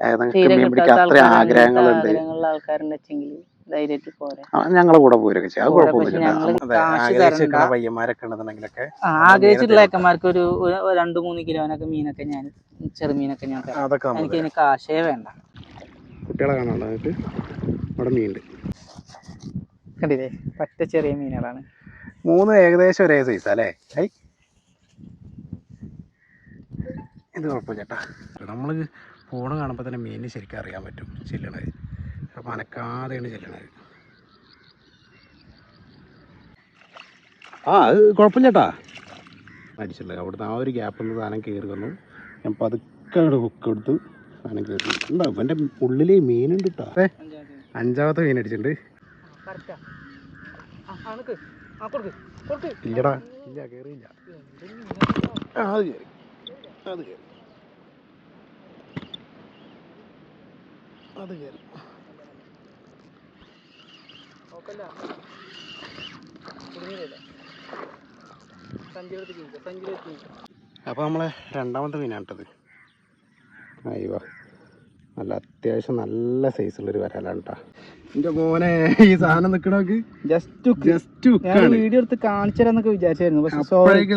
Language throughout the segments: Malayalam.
തീരെ കിട്ടാത്ത അത്രയും ആൾക്കാരാണ് ആഗ്രഹങ്ങളുണ്ട്. ആഗ്രഹങ്ങളുടെ ആൾക്കാരുണ്ടെങ്കിൽ ധൈര്യമായിട്ട് പോരെ. ഞങ്ങളെ കൂടെ പോരൊക്കെ ചെയ്യാം. അത് കുഴപ്പമൊന്നുമില്ല. അതെ, കാശ് ആഗ്രഹിച്ചിരിക്കണ പയ്യന്മാരൊക്കെ ഉണ്ടെന്നുണ്ടെങ്കിലൊക്കെ ആ, ആഗ്രഹിച്ചിട്ടുള്ള ഏക്കന്മാർക്ക് ഒരു ഒരു- ഒരു രണ്ട് മൂന്ന് കിലോനൊക്കെ മീനൊക്കെ ഞാൻ ചെറുമീനൊക്കെ ഞാൻ തരാം. അതൊക്കെ നമ്മൾ എനിക്ക് ഇതിന് കാശേ വേണ്ട. കുട്ടികളെ നിങ്ങൾക്ക്? ഇവിടെ മീനുണ്ട്. കണ്ടില്ലേ? പറ്റ ചെറിയ മീനുകളാണ്. മൂന്ന് ഏകദേശം ഒരേ സൈസ് അല്ലേ? ഐ. ഇത് കുഴപ്പമില്ല ചേട്ടാ നമ്മൾ ഫോണ് കാണുമ്പോൾ തന്നെ മീനിന് ശരിക്കും അറിയാൻ പറ്റും ചെല്ലണത്. അപ്പം അനക്കാതെയാണ് ചെല്ലണത്. ആ അത് കുഴപ്പമില്ല ചേട്ടാ അടിച്ചില്ല അവിടുന്ന് ആ ഒരു ഗ്യാപ്പിൽ നിന്ന് സാധനം കയറി വന്നു. ഞാൻ പതുക്കെ അവിടെ ഹുക്ക് എടുത്ത് സാധനം കയറി എന്താ ഇവന്റെ ഉള്ളിൽ മീനുണ്ട് കേട്ടോ അതെ അഞ്ചാമത്തെ മീൻ അടിച്ചിട്ടുണ്ട്. ഇല്ലടാ. ഇല്ല കയറിയില്ല അത് കയറി അത് കയറി അത് കയറി അപ്പോൾ നമ്മളെ രണ്ടാമത്തെ മീനാണ് കേട്ടത് അയ്യോ നല്ല അത്യാവശ്യം നല്ല സൈസുള്ളൊരു വരാലാണ് കേട്ടോ എന്റെ മോനെ ഈ സാധനം നിൽക്കണോക്ക് ജസ്റ്റ് ജസ്റ്റ് വീഡിയോ എടുത്ത് കാണിച്ചു തരാന്നൊക്കെ വിചാരിച്ചായിരുന്നു. പക്ഷെ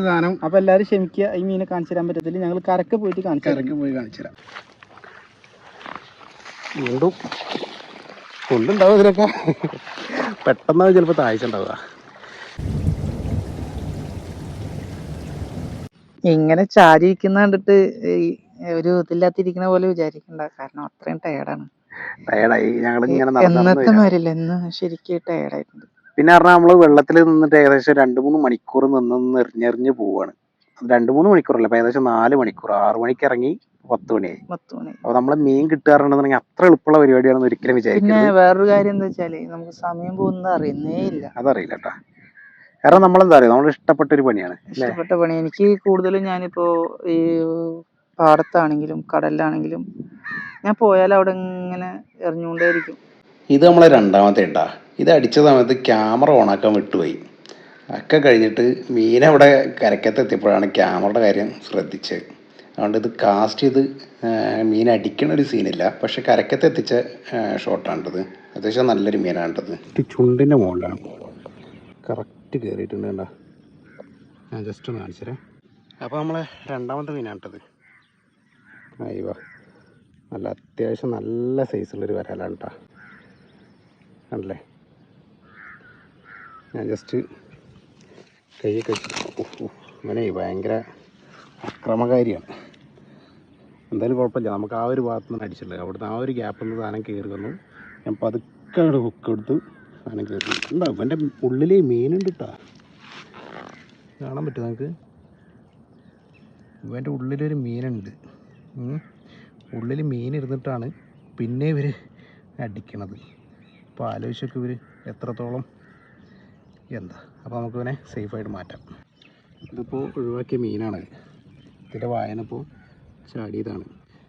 സാധനം അപ്പൊ എല്ലാരും ക്ഷമിക്കുക ഈ മീനെ കാണിച്ചു തരാൻ പറ്റത്തില്ല. ഞങ്ങൾ കരക്ക് പോയിട്ട് കാണിച്ചു കരക്ക് പോയി കാണിച്ചു തരാം. വീണ്ടും കൊണ്ടുണ്ടാവും ഇതിലൊക്കെ പെട്ടെന്ന് ചിലപ്പോൾ താഴ്ച ഉണ്ടാവുക. ഇങ്ങനെ ചാരിയിരിക്കുന്ന കണ്ടിട്ട് ഒരു ഇതില്ലാത്തിരിക്കുന്ന പോലെ വിചാരിക്കണ്ട. കാരണം അത്രയും ടയർഡാണ് ടയർഡായി ഞങ്ങൾ ഇങ്ങനെ എന്നത്തെ മാരില്ല എന്ന് ശരിക്കും ടയർഡായിട്ടുണ്ട് പിന്നെ പറഞ്ഞാൽ നമ്മൾ വെള്ളത്തിൽ നിന്നിട്ട് ഏകദേശം രണ്ട് മൂന്ന് മണിക്കൂർ നിന്ന് നിന്ന് എറിഞ്ഞെറിഞ്ഞ് പോവാണ്. രണ്ട് മൂന്ന് മണിക്കൂർ അല്ല ഏകദേശം നാല് മണിക്കൂർ. ആറു മണിക്ക് ഇറങ്ങി പത്ത് മണിയായി പത്ത് മണി അപ്പൊ നമ്മൾ മീൻ കിട്ടാറുണ്ടെന്നുണ്ടെങ്കിൽ അത്ര എളുപ്പമുള്ള പരിപാടിയാണെന്ന് ഒരിക്കലും പിന്നെ വിചാരിക്കരുത് വേറൊരു കാര്യം എന്താ വെച്ചാൽ നമുക്ക് സമയം പോകുന്നത് അറിയുന്നേ ഇല്ല. അതറിയില്ല കേട്ടാ കാരണം നമ്മളെന്താ അറിയാം? നമ്മൾ ഇഷ്ടപ്പെട്ട ഒരു പണിയാണ് അല്ലേ? ഇഷ്ടപ്പെട്ട പണി. എനിക്ക് കൂടുതലും ഞാനിപ്പോ ഈ പാടത്താണെങ്കിലും കടലിലാണെങ്കിലും ഞാൻ പോയാൽ അവിടെ ഇങ്ങനെ എറിഞ്ഞുകൊണ്ടേയിരിക്കും. ഇത് നമ്മളെ രണ്ടാമത്തെ ഇട്ടാ ഇത് അടിച്ച സമയത്ത് ക്യാമറ ഓണാക്കാൻ വിട്ടുപോയി. ഒക്കെ കഴിഞ്ഞിട്ട് മീനവിടെ കരക്കത്തെത്തിയപ്പോഴാണ് കരക്കത്ത് ക്യാമറയുടെ കാര്യം ശ്രദ്ധിച്ചത്. അതുകൊണ്ട് ഇത് കാസ്റ്റ് ചെയ്ത് മീൻ അടിക്കണ ഒരു സീനില്ല പക്ഷെ കരക്കത്ത് എത്തിച്ച ഷോട്ടാണിത് അത്യാവശ്യം നല്ലൊരു മീനാണിത്. ചുണ്ടിന്റെ മുകളിലാണ് കറക്റ്റ് കയറിയിട്ടുണ്ട് ഞാൻ ജസ്റ്റ് ഒന്ന് കാണിച്ചേ അപ്പോൾ നമ്മളെ രണ്ടാമത്തെ മീനാണിട്ടത് അയ്യോ. നല്ല അത്യാവശ്യം നല്ല സൈസുള്ളൊരു വരാലാണ് കേട്ടോ കണ്ടല്ലേ? ഞാൻ ജസ്റ്റ് കൈ കഴിച്ചു ഇവനെ ഭയങ്കര അക്രമകാരിയാണ്. എന്തായാലും കുഴപ്പമില്ല. നമുക്ക് ആ ഒരു ഭാഗത്ത് നിന്ന് അടിച്ചില്ല അവിടുന്ന് ആ ഒരു ഗ്യാപ്പിൽ നിന്ന് സാധനം കയറി വന്നു ഞാൻ പതുക്കെ അവിടെ ഹുക്ക് എടുത്ത് സാധനം കയറി എന്താ ഇവന്റെ ഉള്ളിൽ മീനുണ്ട് കേട്ടോ കാണാൻ പറ്റും നമുക്ക് ഇവന്റെ ഉള്ളിലൊരു മീനുണ്ട്. ഉള്ളിൽ മീൻ ഇരുന്നിട്ടാണ് പിന്നെ ഇവർ അടിക്കണത്. അപ്പോൾ ആലോചിച്ചൊക്കെ ഇവർ എത്രത്തോളം എന്താ. അപ്പോൾ നമുക്ക് ഇവനെ സേഫായിട്ട് മാറ്റാം. ഇതിപ്പോൾ ഒഴിവാക്കിയ മീനാണ്. ഇതിന്റെ വായനപ്പോൾ ചാടിയതാണ്.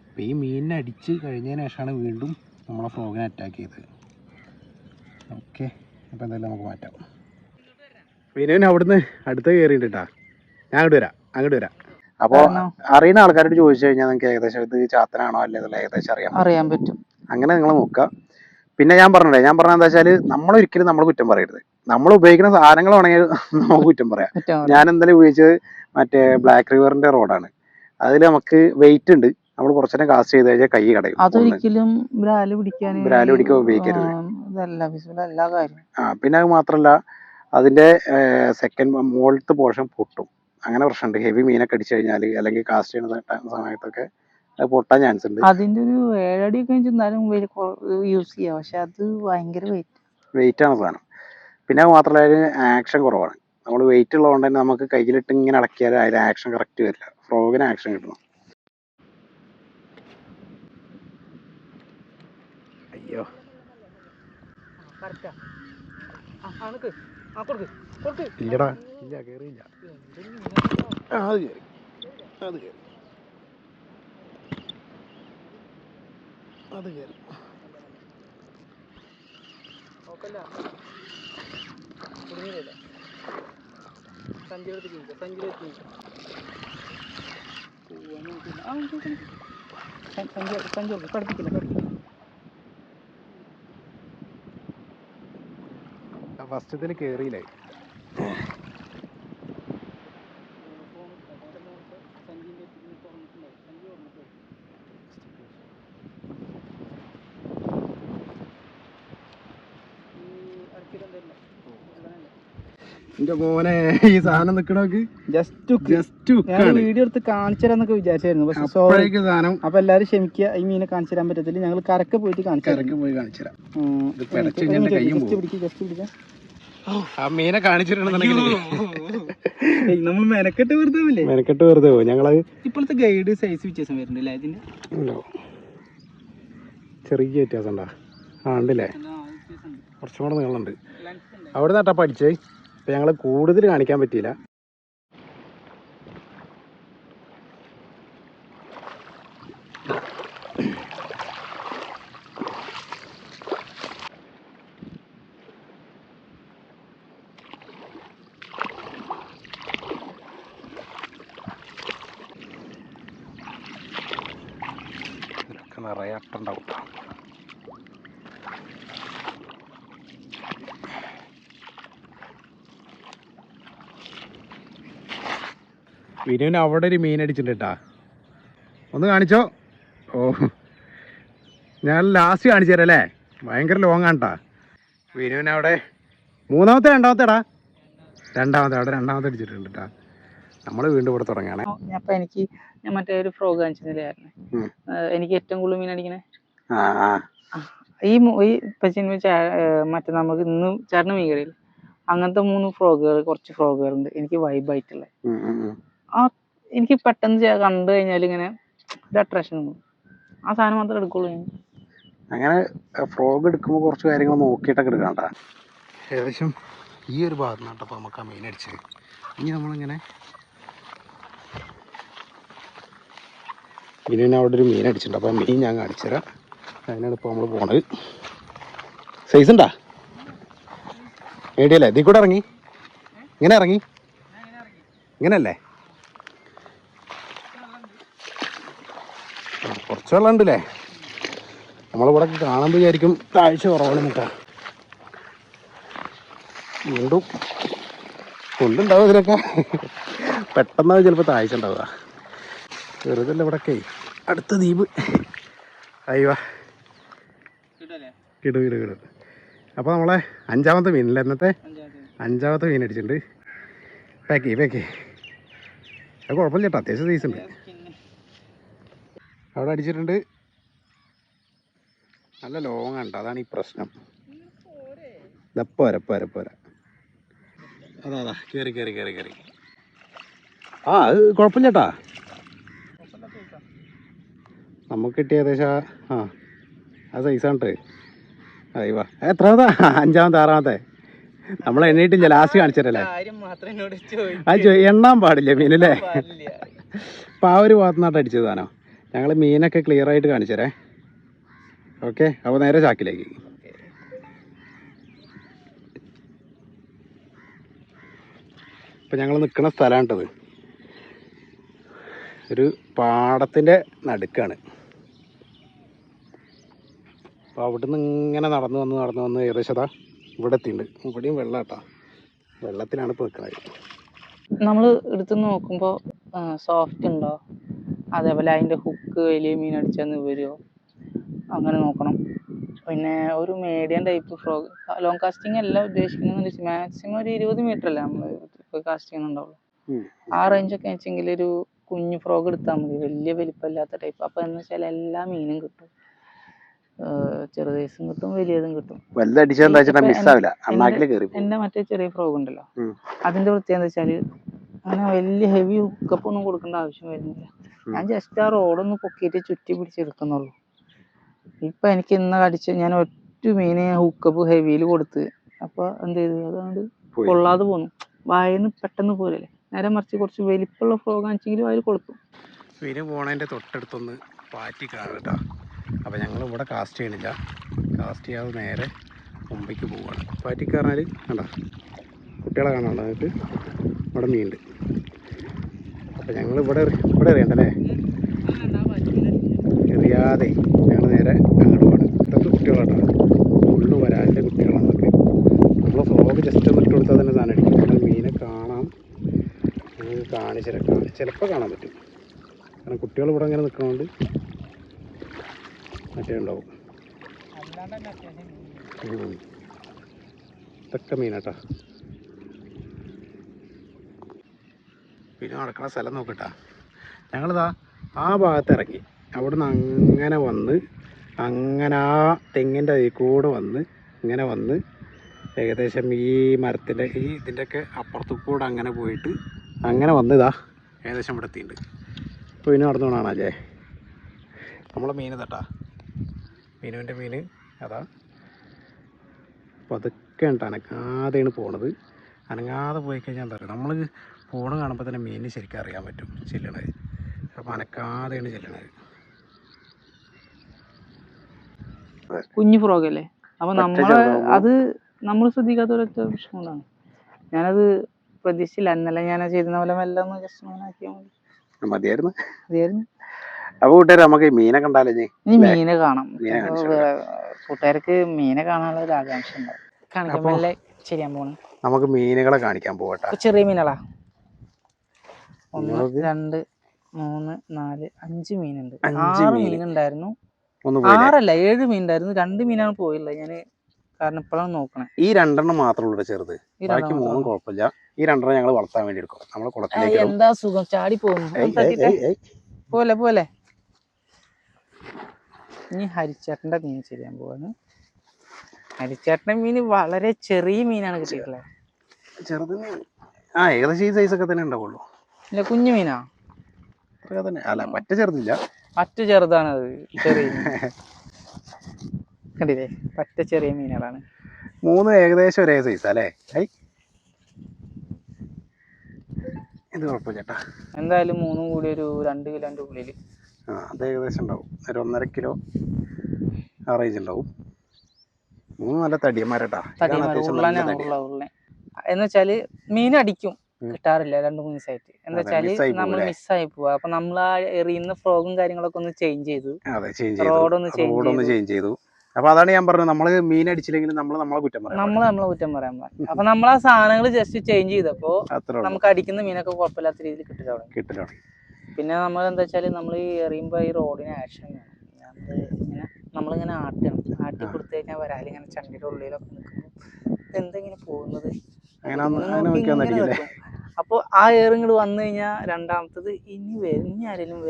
അപ്പോൾ ഈ മീനിനെ അടിച്ച് കഴിഞ്ഞതിന് ശേഷമാണ് വീണ്ടും നമ്മളെ ഫ്രോഗിനെ അറ്റാക്ക് ചെയ്തത്. ഓക്കെ അപ്പോൾ എന്തായാലും നമുക്ക് മാറ്റാം. വിനുവിന് അവിടുന്ന് അടുത്ത് കയറിയിട്ടാ ഞാൻ അങ്ങോട്ട് വരാം അങ്ങോട്ട് വരാം. അപ്പോൾ അറിയുന്ന ആൾക്കാരോട് ചോദിച്ചു കഴിഞ്ഞാൽ നിങ്ങൾക്ക് ഏകദേശം ഇത് ചാത്തനാണോ അല്ലേ എന്നുള്ള ഏകദേശം അറിയാം അറിയാൻ പറ്റും. അങ്ങനെ നിങ്ങൾ നോക്കുക. പിന്നെ ഞാൻ പറഞ്ഞില്ലേ ഞാൻ പറഞ്ഞ എന്താ വെച്ചാൽ നമ്മൾ ഒരിക്കലും നമ്മൾ കുറ്റം പറയരുത്. നമ്മൾ ഉപയോഗിക്കുന്ന സാധനങ്ങൾ വേണമെങ്കിൽ നമുക്ക് കുറ്റം പറയാം. ഞാൻ എന്തായാലും ഉപയോഗിച്ചത് മറ്റേ ബ്ലാക്ക് റിവറിന്റെ റോഡാണ് അതിൽ നമുക്ക് വെയിറ്റ് ഉണ്ട്. നമ്മൾ കുറച്ചു നേരം കാസ്റ്റ് ചെയ്ത് കഴിഞ്ഞാൽ കൈ കടയും. അതൊരിക്കലും ബ്രാൽ പിടിക്കാൻ ബ്രാൽ പിടിക്കാൻ ഉപയോഗിക്കരുത്. എല്ലാ കാര്യം ആ പിന്നെ അത് മാത്രമല്ല അതിന്റെ സെക്കൻഡ് മുകളിലത്തെ പോർഷൻ പൊട്ടും. അങ്ങനെ പ്രശ്നമുണ്ട്. ഹെവി മീനൊക്കെ അടിച്ചു കഴിഞ്ഞാൽ അല്ലെങ്കിൽ കാസ്റ്റ് ചെയ്യുന്ന സമയത്തൊക്കെ പൊട്ടാൻ ചാൻസ് ഉണ്ട്. അതിന്റെ ഒരു ഏഴടി ഒക്കെ ചെന്നാലും യൂസ് ചെയ്യാം. പക്ഷെ അത് ഭയങ്കര വെയിറ്റ് വെയിറ്റ് ആണ് സാധനം പിന്നെ അത് മാത്രമല്ല ആക്ഷൻ കുറവാണ്. നമ്മൾ വെയിറ്റ് ഉള്ളതുകൊണ്ട് തന്നെ നമുക്ക് കയ്യിലിട്ട് ഇങ്ങനെ അടക്കിയാൽ അതിൽ ആക്ഷൻ കറക്റ്റ് വരില്ല. ഫ്രോഗിന് ആക്ഷൻ കിട്ടണം. അയ്യോ. ഇല്ലടാ ഇല്ല കേറിയില്ല. അത് കേറി. അത് കേറി. അത് കേറി. സഞ്ചി സഞ്ചി കൊടുക്ക്. പഠിപ്പിക്കില്ല പഠിപ്പിക്കില്ല ഫസ്റ്റത്തിൽ കയറിയില്ലേ എന്റെ മോനെ ഈ സാധനം നിക്കണോക്ക് ജസ്റ്റ് ജസ്റ്റ് വീഡിയോ എടുത്ത് കാണിച്ചു തരാന്നൊക്കെ വിചാരിച്ചായിരുന്നു. പക്ഷെ സോറി സാധനം അപ്പൊ എല്ലാരും ക്ഷമിക്കുക ഈ മീനെ കാണിച്ചു തരാൻ പറ്റത്തില്ല. ഞങ്ങൾ കരക്ക് പോയിട്ട് കാണിച്ചു കരക്ക് പോയി ജസ്റ്റ് പിടിക്കാം ആ മീനെ കാണിച്ചിട്ടുണ്ടെന്നുണ്ടെങ്കിൽ നമ്മൾ മെനക്കെട്ട് വെറുതെ ഇല്ലേ മെനക്കെട്ട് വെറുതെ പോകും ഞങ്ങളത് ഇപ്പോഴത്തെ ഗൈഡ് സൈസ് വ്യത്യാസം വരുന്നുണ്ട് അല്ലേ ചെറിയ വ്യത്യാസം ഉണ്ടാ ആ ഉണ്ടല്ലേ? കുറച്ചും കൂടെ നീളമുണ്ട്. അവിടെ നട്ടാ പഠിച്ചേ? അപ്പം ഞങ്ങൾ കൂടുതൽ കാണിക്കാൻ പറ്റിയില്ല. വിനുവിന് അവിടെ ഒരു മീൻ അടിച്ചിട്ടുണ്ട് ഒന്ന് കാണിച്ചോ? ഓ. ഞാൻ ലാസ്റ്റ് കാണിച്ചു തരാം അല്ലേ ഭയങ്കര ലോങ് ആണ് കേട്ടാ വിനുവിന് അവിടെ മൂന്നാമത്തെ രണ്ടാമത്തെടാ രണ്ടാമത്തെ അവിടെ രണ്ടാമത്തെ അടിച്ചിട്ടുണ്ട് കേട്ടാ നമ്മൾ വീണ്ടും ഇവിടെ തുടങ്ങിയാണ് അപ്പൊ എനിക്ക് ഞാൻ മറ്റേ ഒരു ഫ്രോഗ് കാണിച്ചിരുന്നില്ലായിരുന്നു എനിക്ക് ഏറ്റവും കൂടുതൽ മീൻ അടിക്കണേ. ഈ മു- ഈ പച്ചിന് മറ്റേ നമുക്ക് ഇന്ന് ചേട്ടന് മീൻ കറിയില്ല? അങ്ങനത്തെ മൂന്ന് ഫ്രോഗുകൾ കുറച്ച് ഫ്രോഗുകൾ ഉണ്ട് എനിക്ക് വൈബായിട്ടുള്ളത്. ആ എനിക്ക് പെട്ടെന്ന് കണ്ടു കഴിഞ്ഞാൽ ഇങ്ങനെ ഒരു അട്രാക്ഷൻ ആ സാധനം മാത്രമേ എടുക്കുള്ളൂ ഞാൻ അങ്ങനെ ഫ്രോഗ് എടുക്കുമ്പോൾ കുറച്ച് കാര്യങ്ങൾ നോക്കിയിട്ടൊക്കെ എടുക്കണ്ട? ഏകദേശം ഈ ഒരു ഭാഗത്ത് നിന്നാട്ടപ്പോൾ നമുക്ക് ആ മെയിൻ അടിച്ചത്. ഇനി നമ്മളിങ്ങനെ മീനിന് അവിടെ ഒരു മീൻ അടിച്ചിട്ടുണ്ട്. അപ്പോൾ ആ മീൻ ഞാൻ കാണിച്ചു തരാം. അതിനാണ് ഇപ്പോൾ നമ്മൾ പോണത്. സൈസ് ഉണ്ടാ? മേടിയല്ലേ ഇതിൽ കൂടെ ഇറങ്ങി. ഇങ്ങനെ ഇറങ്ങി. ഇങ്ങനല്ലേ ആ, കുറച്ച് വെള്ളം ഉണ്ടല്ലേ നമ്മളിവിടെ കാണുമ്പോൾ വിചാരിക്കും താഴ്ച കുറവാണ് നിൽക്കാം വീണ്ടും കൊണ്ടുണ്ടാവും ഇതിലൊക്കെ. പെട്ടെന്നാണ് ചിലപ്പോൾ താഴ്ച ഉണ്ടാവുക. വെറുതെ ഇവിടൊക്കെ. അടുത്ത ദ്വീപ്. അയ്യോ കിടു കിടു കിടു. അപ്പോൾ നമ്മളെ അഞ്ചാമത്തെ മീനല്ലേ ഇന്നത്തെ? അഞ്ചാമത്തെ മീൻ അടിച്ചിട്ടുണ്ട്. പാക്ക് പാക്ക് അത് കുഴപ്പമില്ല കേട്ടോ. അത്യാവശ്യം സൈസ് ഉണ്ട്. അവിടെ അടിച്ചിട്ടുണ്ട്. നല്ല ലോങ് ഉണ്ട് അതാണ് ഈ പ്രശ്നം. പോര പോരാ പോരാ. അതാ അതാ. കയറി കയറി കയറി കയറി ആ അത് കുഴപ്പമില്ല ചേട്ടാ നമുക്ക് കിട്ടിയ ഏകദേശം ആ- ആ സൈസാണ് അയ്യോ എത്രാമതാ അഞ്ചാമത്തെ ആറാമത്തെ? നമ്മൾ എണ്ണീട്ടില്ല ലാസ്റ്റ് കാണിച്ചിട്ടല്ലേ എണ്ണാൻ പാടില്ല മീനല്ലേ അപ്പം ആ ഒരു ഭാഗത്തുനിന്നാട്ട് ഞങ്ങൾ മീനൊക്കെ ക്ലിയർ ആയിട്ട് കാണിച്ചുതരേ. ഓക്കെ അപ്പോൾ നേരെ ചാക്കിലേക്ക്. ഇപ്പം ഞങ്ങൾ നിൽക്കുന്ന സ്ഥലമാണിട്ടത് ഒരു പാടത്തിന്റെ നടുക്കാണ്. അപ്പോൾ അവിടുന്ന് ഇങ്ങനെ നടന്നു വന്ന് നടന്നു വന്ന് ഏകദേശം ഇവിടെ എത്തിയിട്ടുണ്ട്. ഇവിടെയും വെള്ളം കേട്ടോ വെള്ളത്തിലാണ് ഇപ്പോൾ നിൽക്കുന്നത് നമ്മൾ എടുത്ത് നോക്കുമ്പോൾ സോഫ്റ്റ് ഉണ്ടോ? അതേപോലെ അതിന്റെ ഹുക്ക് വലിയ മീൻ അടിച്ചെന്ന് വരുമോ അങ്ങനെ നോക്കണം. പിന്നെ ഒരു medium type frog long casting അല്ല ഉദ്ദേശിക്കുന്നത് മാക്സിമം ഒരു ഇരുപത് മീറ്റർ അല്ലേ നമ്മൾ കാസ്റ്റിംഗ് ഉണ്ടാവുള്ളൂ ആ റേഞ്ചൊക്കെ വെച്ചെങ്കിൽ ഒരു കുഞ്ഞു ഫ്രോഗ് എടുത്താൽ മതി. വലിയ വലിപ്പമില്ലാത്ത ടൈപ്പ് അപ്പോൾ എന്ന് വെച്ചാൽ എല്ലാ മീനും കിട്ടും. ചെറുതേസും കിട്ടും വലിയതും കിട്ടും. എന്റെ- മറ്റേ ചെറിയ ഫ്രോഗ് ഉണ്ടല്ലോ. അതിന്റെ പ്രത്യേകത എന്താ വെച്ചാൽ അങ്ങനെ വലിയ ഹെവി ഹുക്കപ്പൊന്നും കൊടുക്കേണ്ട ആവശ്യം വരുന്നില്ല. ഞാൻ ജസ്റ്റ് ആ റോഡൊന്ന് പൊക്കിയിട്ട് ചുറ്റി പിടിച്ചെടുക്കുന്നുള്ളൂ ഇപ്പൊ എനിക്ക് ഇന്ന് കടിച്ച് ഞാൻ ഒറ്റ മീനെ ഹുക്കപ്പ് ഹെവിയിൽ കൊടുത്ത് അപ്പൊ എന്ത് ചെയ്തു? അതുകൊണ്ട്. കൊള്ളാതെ പോന്നു. വായന്ന് പെട്ടെന്ന് പോരല്ലേ? നേരെ മറിച്ച് കുറച്ച് വലിപ്പമുള്ള ഫ്രോഗ് കാണിച്ചെങ്കിൽ അതിൽ കൊടുത്തു മീന് പോണതിന്റെ തൊട്ടടുത്തൊന്ന് പാറ്റി കാണട്ടാ. അപ്പൊ അപ്പോൾ ഞങ്ങൾ ഇവിടെ കാസ്റ്റ് ചെയ്യണില്ല. കാസ്റ്റ് ചെയ്യാതെ നേരെ മുംബൈക്ക് പോവുകയാണ് പാറ്റി പറഞ്ഞാൽ കണ്ടോ? കുട്ടികളെ നിങ്ങൾക്ക് ഇവിടെ മീനുണ്ട് അപ്പോൾ ഞങ്ങൾ ഇവിടെ ഇവിടെ എറിയണ്ടല്ലേ എറിയാതെ ഞങ്ങൾ നേരെ അങ്ങോട്ട് പോകണം ഇതൊക്കെ കുട്ടികളാണ് ഫുള്ള് വരാലിന്റെ കുട്ടികളാണ് അതൊക്കെ നമ്മൾ ഫ്രോഗ് ജസ്റ്റ് ഒന്ന് ഇട്ട് കൊടുത്താൽ തന്നെ സാധനം അടിക്കും. കാരണം മീനെ കാണാം. നിങ്ങൾക്ക് കാണിച്ചിരക്കാം ചിലപ്പോൾ കാണാൻ പറ്റും. കാരണം കുട്ടികൾ ഇവിടെ ഇങ്ങനെ നിൽക്കുന്നതുകൊണ്ട് മറ്റേ ഉണ്ടാവും. ഇതൊക്കെ മീനാട്ടാ. പിന്നെ നടക്കണ സ്ഥലം നോക്കട്ടാ. ഞങ്ങളിതാ ആ ഭാഗത്ത് ഇറങ്ങി. അവിടുന്ന് അങ്ങനെ വന്ന് അങ്ങനെ ആ തെങ്ങിന്റെ അതിൽ കൂടെ വന്ന് ഇങ്ങനെ വന്ന് ഏകദേശം ഈ മരത്തിന്റെ ഈ ഇതിന്റെയൊക്കെ അപ്പുറത്തു കൂടെ അങ്ങനെ പോയിട്ട് അങ്ങനെ വന്ന് ഇതാ ഏകദേശം ഇവിടെ എത്തിയിട്ടുണ്ട്. ഇപ്പോൾ ഇനി നടന്നു പോകണല്ലേ നമ്മളെ മീൻ തട്ടാ മീനുവിന്റെ മീൻ അതാ. പതുക്കെ ഉണ്ട് അനങ്ങാതെയാണ് പോണത്. അനങ്ങാതെ പോയി കഴിഞ്ഞാൽ എന്താ പറയുക നമ്മൾ പോണ കാണുമ്പോൾ തന്നെ മീനിന് ശരിക്കും അറിയാൻ പറ്റും ചെല്ലണത്. അപ്പോൾ അനക്കാതെയാണ് ചെല്ലണത്. കുഞ്ഞു ഫ്രോഗ് അല്ലേ? അപ്പൊ നമ്മൾ നമ്മൾ അത് നമ്മൾ ശ്രദ്ധിക്കാത്ത ഒരൊറ്റ കൊണ്ടാണ് ഞാനത് പ്രതീക്ഷിച്ചില്ല. അന്നല്ല ഞാൻ ചെയ്തിരുന്ന പോലെ മെല്ലെ ഒന്ന് ജസ്റ്റ് ഇങ്ങനെ ആക്കിയാൽ മതി. മതിയായിരുന്നു. അതായിരുന്നു അപ്പോൾ കൂട്ടുകാർ നമുക്ക് മീനെ കണ്ടാലേ ഇനി? മീനെ കാണാം. അപ്പൊ കൂട്ടുകാർക്ക് മീനെ കാണാനുള്ള ഒരു ആകാംക്ഷ ഉണ്ടാവും കാണിക്കാൻ അപ്പൊ- മെല്ലെ ചെയ്യാൻ പോണ്. നമുക്ക് മീനുകളെ കാണിക്കാൻ പോകട്ടെ ചെറിയ മീനുകളാ? ഒന്ന് രണ്ട് മൂന്ന് നാല് അഞ്ച് മീനുണ്ട്. ആറ് മീന്. മീനുണ്ടായിരുന്നു. ആറല്ല ഏഴ് മീൻ ഉണ്ടായിരുന്നു രണ്ട് മീനാണ് പോയില്ല ഞാൻ കാരണം ഇപ്പോഴാണ് നോക്കണേ. ഈ രണ്ടെണ്ണം മാത്രമേ ഉള്ളൂ ചെറുത്. ബാക്കി മൂന്നും കുഴപ്പമില്ല. ഈ രണ്ടെണ്ണം ഞങ്ങൾ വളർത്താൻ വേണ്ടി എടുക്കും. കുളത്തിലേക്ക് എന്താ സുഖം? ചാടി പോകുന്നു. പോലെ പോലെ. ഇനി ഹരിച്ചേട്ടന്റെ മീൻ ചെയ്യാൻ പോവാണ്. ഹരിച്ചേട്ടന്റെ മീൻ വളരെ ചെറിയ മീനാണ് കിട്ടിയിട്ടുള്ളത്. ചെറുതിന് ആ ഏകദേശം ഈ ഒക്കെ തന്നെ ഉണ്ടാവുള്ളൂ. ഇല്ല കുഞ്ഞു മീനാ? തന്നെ. അല്ല പറ്റ ചെറുതില്ല. ചെറുതാണ് ചെറുതാണത് ചെറിയ കണ്ടില്ലേ? പറ്റ ചെറിയ മീനുകളാണ്. മൂന്ന് ഏകദേശം ഒരേ സൈസ് അല്ലേ? ഇത് കുഴപ്പമില്ല ചേട്ടാ എന്തായാലും മൂന്നും കൂടി ഒരു രണ്ട് കിലോന്റെ ഉള്ളിൽ. ആ അത് ഏകദേശം ഉണ്ടാവും. ഒരു ഒന്നര കിലോ ആ റേഞ്ച് ഉണ്ടാവും. മൂന്ന് നല്ല തടിയന്മാരട്ടാ എന്ന് വെച്ചാൽ മീൻ അടിക്കും. കിട്ടാറില്ല രണ്ട് മൂന്ന് ദിവസമായിട്ട് എന്താ വെച്ചാൽ നമ്മൾ? മിസ്സായി പോവാ. അപ്പൊ നമ്മൾ ആ എറിയുന്ന ഫ്രോഗും കാര്യങ്ങളൊക്കെ ഒന്ന് ചേഞ്ച് ചെയ്തു. റോഡൊന്ന് ചേഞ്ച് ചെയ്തു. അപ്പൊ അതാണ് ഞാൻ പറഞ്ഞത്. നമ്മൾ മീൻ അടിച്ചില്ലെങ്കിൽ നമ്മൾ നമ്മളെ കുറ്റം പറയാം നമ്മൾ നമ്മളെ കുറ്റം പറയാൻ പാടില്ല. അപ്പൊ നമ്മൾ ആ സാധനങ്ങൾ ജസ്റ്റ് ചേഞ്ച് ചെയ്തപ്പോ നമുക്ക് അടിക്കുന്ന മീനൊക്കെ കുഴപ്പമില്ലാത്ത രീതിയിൽ കിട്ടി തുടങ്ങി. കിട്ടലാണ് പിന്നെ നമ്മൾ എന്താ വെച്ചാൽ നമ്മൾ ഈ എറിയുമ്പോ ഈ റോഡിന് ആക്ഷൻ ഇങ്ങനെ നമ്മളിങ്ങനെ ആട്ടണം. ആട്ടി. കൊടുത്തു കഴിഞ്ഞാൽ വരാൽ ഇങ്ങനെ ചണ്ടിയുടെ ഉള്ളിലൊക്കെ നിൽക്കുമ്പോൾ എന്തെങ്ങനെ പോകുന്നത്? അങ്ങനെ ഇങ്ങനെ അങ്ങനെ നോക്കി നോക്കി ഇങ്ങനെ വന്നിരിക്കും അപ്പൊ ആ ഏറിങ്ങട് വന്നു കഴിഞ്ഞാൽ രണ്ടാമത്തത് ഇനി ഇനി ആരെങ്കിലും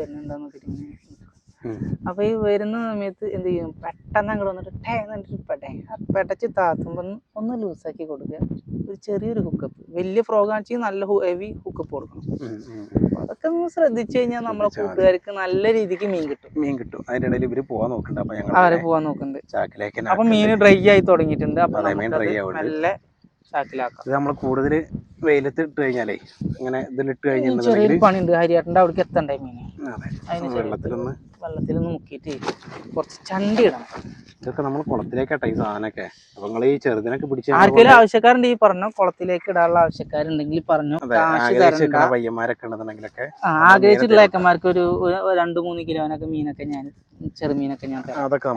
തിരിഞ്ഞ് നിൽക്കും. അപ്പൊ ഈ വരുന്ന സമയത്ത് എന്ത് ചെയ്യും? പെട്ടെന്ന് അങ്ങോട്ട് വന്നിട്ട് ടേ എന്നിട്ട് പെട്ടെ പെടച്ച് താത്തുമ്പോ ഒന്ന് ലൂസാക്കി കൊടുക്കുക. ഒരു ചെറിയൊരു ഹുക്കപ്പ് വലിയ ഫ്രോഗ് ആണെങ്കിൽ നല്ല ഹെവി ഹുക്കപ്പ് കൊടുക്കണം. അപ്പൊ അതൊക്കെ ഒന്ന് ശ്രദ്ധിച്ചു കഴിഞ്ഞാൽ നമ്മളെ കൂട്ടുകാർക്ക് നല്ല രീതിക്ക് മീൻ കിട്ടും. മീൻ കിട്ടും. അതിന്റെ ഇടയിൽ ഇവർ പോവാൻ നോക്കുന്നുണ്ട് അവരെ പോവാൻ നോക്കുന്നുണ്ട് അപ്പൊ മീൻ ഡ്രൈ ആയി തുടങ്ങിയിട്ടുണ്ട്. അപ്പൊ. നല്ല ചാക്കിലാക്കാം. ഇത് നമ്മൾ കൂടുതൽ വെയിലത്ത് ഇട്ട് കഴിഞ്ഞാലേ ഇങ്ങനെ ഇതിലിട്ട് കഴിഞ്ഞിട്ടുണ്ടെങ്കിൽ പണിയുണ്ട്. ഹരിയേട്ടന്റെ അവിടേക്ക് എത്തണ്ടേ മീൻ? വെള്ളത്തിലൊന്ന് വെള്ളത്തിലൊന്ന് മുക്കിയിട്ട് കുറച്ച് ചണ്ടി ഇടണം. ഇതൊക്കെ നമ്മൾ കുളത്തിലേക്കട്ടെ ഈ സാധനമൊക്കെ. അപ്പൊ നിങ്ങൾ ഈ ചെറുതിനൊക്കെ പിടിച്ച ആർക്കെങ്കിലും ആവശ്യക്കാരുണ്ട് ഈ പറഞ്ഞു കുളത്തിലേക്ക് ഇടാനുള്ള ആവശ്യക്കാരുണ്ടെങ്കിൽ പറഞ്ഞു. പയ്യന്മാരൊക്കെ ഉണ്ടെന്നുണ്ടെങ്കിലൊക്കെ ആഗ്രഹിച്ചിട്ടുള്ള ഏക്കന്മാർക്ക് ഒരു രണ്ടു മൂന്ന് കിലോനൊക്കെ മീനൊക്കെ ഞാൻ ചെറുമീനൊക്കെ ഞാൻ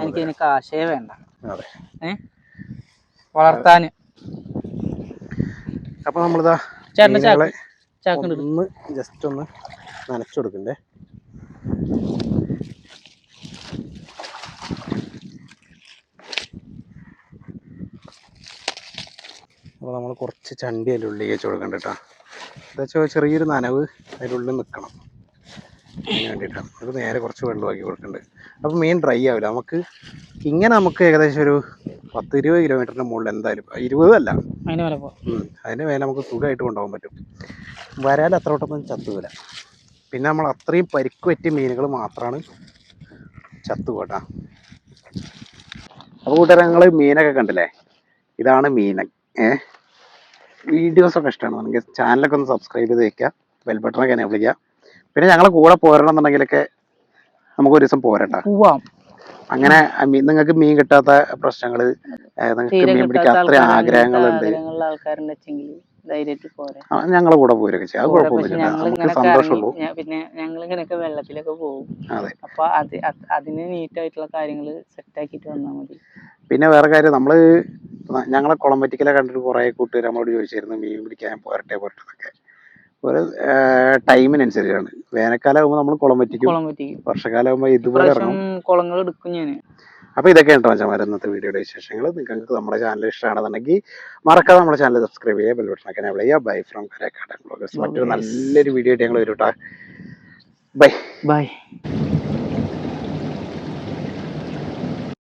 എനിക്ക് കാശേ വേണ്ട. അതെ. ഏ? വളർത്താന് അപ്പൊ നമ്മളിതാ മീനുകളെ ഒന്ന് ജസ്റ്റ് ഒന്ന് നനച്ചു കൊടുക്കണ്ടേ. അപ്പോൾ നമ്മൾ കുറച്ച് ചണ്ടി അതിന്റെ ഉള്ളിൽ വെച്ച് കൊടുക്കണ്ട കേട്ടോ എന്താ ചെറിയൊരു നനവ് അതിന്റെ ഉള്ളിൽ നിൽക്കണം. അതിന് വേണ്ടിയിട്ടാണ് അത് നേരെ കുറച്ച് വെള്ളമാക്കി കൊടുക്കുന്നുണ്ട് അപ്പോൾ മീൻ ഡ്രൈ ആവില്ല. നമുക്ക് ഇങ്ങനെ നമുക്ക് ഏകദേശം ഒരു പത്ത് ഇരുപത് കിലോമീറ്ററിന് മുകളിൽ എന്തായാലും ഇരുപതല്ല. അതിന് ഉം. അതിന് മേലെ നമുക്ക് സുഖമായിട്ട് കൊണ്ടുപോകാൻ പറ്റും. വരാൽ അത്രോട്ടൊന്നും ചത്തുവില്ല. പിന്നെ നമ്മൾ അത്രയും പരിക്ക് പറ്റിയ മീനുകൾ മാത്രമാണ് ചത്തു കേട്ടാ അപ്പോൾ കൂട്ടുകാരെ ഞങ്ങൾ മീനൊക്കെ കണ്ടില്ലേ? ഇതാണ് മീന ഏ? വീഡിയോസൊക്കെ ഇഷ്ടമാണ്. ചാനലൊക്കെ ഒന്ന് സബ്സ്ക്രൈബ് ചെയ്ത് വെക്കുക. ബെൽ ബട്ടണൊക്കെ എന്നെ വിളിക്കുക. പിന്നെ ഞങ്ങളെ കൂടെ പോരണം എന്നുണ്ടെങ്കിലൊക്കെ നമുക്ക് ഒരു ദിവസം പോരട്ടാ. പോവാം. അങ്ങനെ നിങ്ങൾക്ക് മീൻ കിട്ടാത്ത പ്രശ്നങ്ങൾ നിങ്ങൾക്ക് മീൻ പിടിക്കാൻ അത്ര ആഗ്രഹങ്ങളുണ്ട്. ഞങ്ങളെ കൂടെ പോരൊക്കെ ചെയ്യാം. അത് കുഴപ്പമൊന്നുമില്ല. നമുക്ക് സന്തോഷമുള്ളൂ. പിന്നെ ഞങ്ങൾ ഇങ്ങനെയൊക്കെ വെള്ളത്തിലൊക്കെ പോകും. അതെ. അപ്പൊ അത് അത് അതിന് നീറ്റായിട്ടുള്ള കാര്യങ്ങൾ സെറ്റ് ആക്കിയിട്ട് വന്നാൽ മതി. പിന്നെ വേറെ കാര്യം നമ്മൾ ഞങ്ങളെ കുളമ്പറ്റിക്കലെ കണ്ടിട്ട് കുറെ കൂട്ടുകാർ നമ്മളോട് ചോദിച്ചിരുന്നു മീൻ പിടിക്കാൻ പോരട്ടെ പോരട്ടെ എന്നൊക്കെ. ഒരു ടൈമിനനുസരിച്ചാണ്. വേനൽക്കാലം ആകുമ്പോൾ നമ്മൾ കുളം പറ്റിക്കും. കുളം ആകുമ്പോൾ ഇതുപോലെ കുളങ്ങൾ എടുക്കും ഞാൻ അപ്പോൾ ഇതൊക്കെ കേട്ടോ മച്ചന്മാരെ ഇന്നത്തെ വീഡിയോയുടെ വിശേഷങ്ങൾ? നിങ്ങൾക്ക് നമ്മുടെ ചാനൽ ഇഷ്ടമാണെന്നുണ്ടെങ്കിൽ മറക്കാതെ നമ്മുടെ ചാനൽ സബ്സ്ക്രൈബ് ചെയ്യുക ബെൽ ബട്ടൺ ഒക്കെ എനേബിൾ ചെയ്യുക. ബൈ ഫ്രം ബ്ലോഗേഴ്സ് മറ്റൊരു നല്ലൊരു വീഡിയോ ആയിട്ട് ഞങ്ങൾ വരും കേട്ടോ ബൈ ബൈ